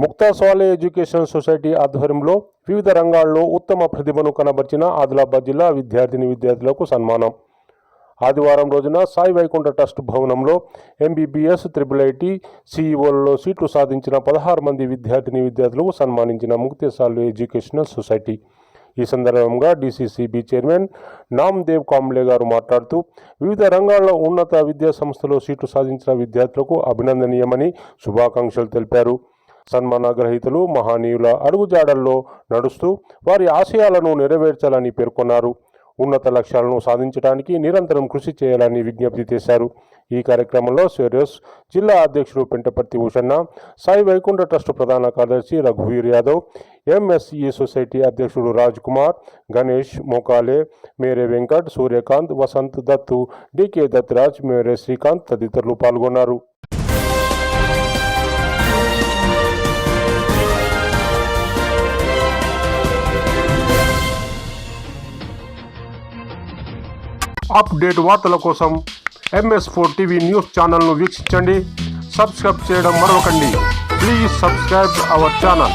ముక్తా సాలే education society ఆధ్వర్యంలో వివిధ రంగాల్లో ఉత్తమ ప్రతిభను కనబర్చిన ఆదిలాబాద్ జిల్లా విద్యార్థిని విద్యార్థులకు సన్మానం. ఆదివారం రోజున సాయి వైకుంఠ ట్రస్ట్ భవనంలో ఎంబీబీఎస్ త్రిబుల్ ఐటీ సీఈఓలలో సీట్లు సాధించిన పదహారు మంది విద్యార్థిని విద్యార్థులకు సన్మానించిన ముక్తేసాలు ఎడ్యుకేషనల్ సొసైటీ. ఈ సందర్భంగా డీసీసీబీ చైర్మన్ నామ్దేవ్ కాంబ్లే గారు మాట్లాడుతూ వివిధ రంగాల్లో ఉన్నత విద్యా సంస్థలో సీట్లు సాధించిన విద్యార్థులకు అభినందనీయమని శుభాకాంక్షలు తెలిపారు. సన్మాన గ్రహీతలు మహనీయుల అడుగుజాడల్లో నడుస్తూ వారి ఆశయాలను నెరవేర్చాలని పేర్కొన్నారు. ఉన్నత లక్ష్యాలను సాధించడానికి నిరంతరం కృషి చేయాలని విజ్ఞప్తి చేశారు. ఈ కార్యక్రమంలో సూర్యస్ జిల్లా అధ్యక్షుడు పెంటపర్తి భూషణ సాయి వైకుంఠ ట్రస్ట్ ప్రధాన కార్యదర్శి రఘువీర్ యాదవ్ ఎంఎస్ఈ సొసైటీ అధ్యక్షుడు రాజ్ కుమార్ గణేష్ మోకాలే మేరే వెంకట్ సూర్యకాంత్ వసంత్ దత్తు డికే దత్రాజ్ మేరే శ్రీకాంత్ తదితరులు పాల్గొన్నారు. అప్డేట్ వార్తల కోసం ఎంఎస్ ఫోర్ టీవీ న్యూస్ ఛానల్ను వీక్షించండి. సబ్స్క్రైబ్ చేయడం మరవకండి ప్లీజ్ సబ్స్క్రైబ్ అవర్ ఛానల్.